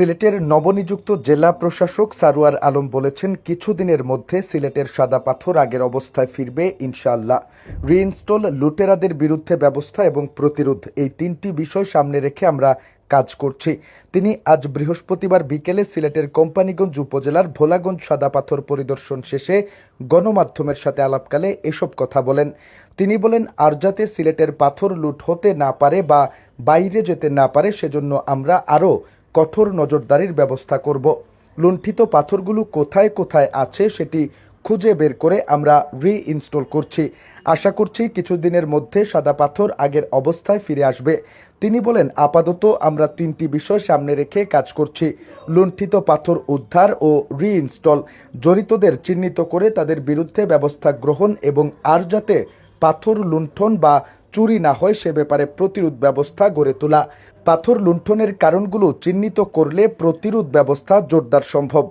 সিলেটের নবনিযুক্ত জেলা প্রশাসক সারোয়ার আলম বলেছেন, কিছুদিনের মধ্যে সিলেটের সাদা পাথর আগের অবস্থায় ফিরবে, ইনশাআল্লাহ। রিইনস্টল লুটেরাদের বিরুদ্ধে ব্যবস্থা এবং প্রতিরোধ, এই তিনটি বিষয় সামনে রেখে আমরা কাজ করছি। তিনি আজ বৃহস্পতিবার বিকেলে সিলেটের কোম্পানিগঞ্জ উপজেলার ভোলাগঞ্জ সাদা পাথর পরিদর্শন শেষে গণমাধ্যমের সাথে আলাপকালে এসব কথা বলেন। তিনি বলেন, আর যাতে সিলেটের পাথর লুট হতে না পারে বা বাইরে যেতে না পারে, সেজন্য আমরা আরও কঠোর নজরদারির ব্যবস্থা করব। লুণ্ঠিত পাথরগুলো কোথায় কোথায় আছে সেটি খুঁজে বের করে আমরা রিইনস্টল করছি। আশা করছি কিছুদিনের মধ্যে সাদা পাথর আগের অবস্থায় ফিরে আসবে। তিনি বলেন, আপাতত আমরা তিনটি বিষয় সামনে রেখে কাজ করছি। লুণ্ঠিত পাথর উদ্ধার ও রিইনস্টল জড়িতদের চিহ্নিত করে তাদের বিরুদ্ধে ব্যবস্থা গ্রহণ এবং আর যাতে পাথর লুণ্ঠন বা চুরি না হয় সে ব্যাপারে প্রতিরোধ ব্যবস্থা গড়ে তোলা। পাথর লুণ্ঠনের কারণগুলো চিহ্নিত করলে প্রতিরোধ ব্যবস্থা জোরদার সম্ভব।